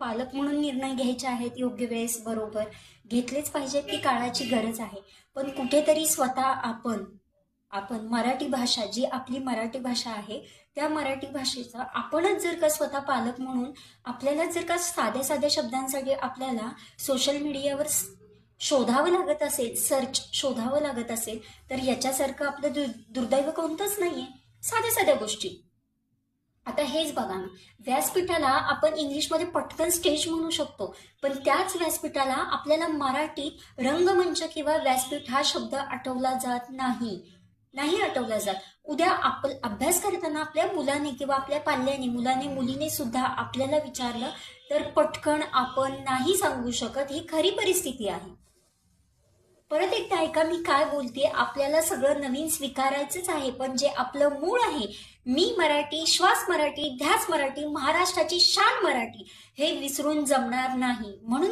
पालक म्हणून निर्णय घ्यायचे आहेत योग्य वेळेस बरोबर. घेतलेच पाहिजेत की काळाची गरज आहे. पण कुठेतरी स्वतः आपण आपण मराठी भाषा जी आपली मराठी भाषा आहे त्या मराठी भाषेचा आपणच जर का स्वतः पालक म्हणून आपल्याला जर का साध्या साध्या शब्दांसाठी आपल्याला सोशल मीडियावर शोधावं लागत असेल सर्च शोधावं लागत असेल तर याच्यासारखं आपलं दुर दुर्दैव कोणतंच नाहीये. साध्या साध्या गोष्टी. आता हेच बघा ना. व्यासपीठाला आपण इंग्लिशमध्ये पटकन स्टेज म्हणू शकतो. पण त्याच व्यासपीठाला आपल्याला मराठीत रंगमंच किंवा व्यासपीठ हा शब्द आठवला जात नाही. नाही आठवला जात. उद्या आप अभ्यास करताना आपल्या मुलाने किंवा आपल्या पाल्याने मुलाने मुलीने सुद्धा आपल्याला विचारलं तर पटकन आपण नाही सांगू शकत. ही खरी परिस्थिती आहे. परत एकदा ऐका मी काय बोलते? आपल्याला सगळं नवीन स्वीकारायचंच आहे पण जे आपलं मूळ आहे मी मराठी श्वास मराठी ध्यास मराठी महाराष्ट्राची शान मराठी हे विसरून जमणार नाही. म्हणून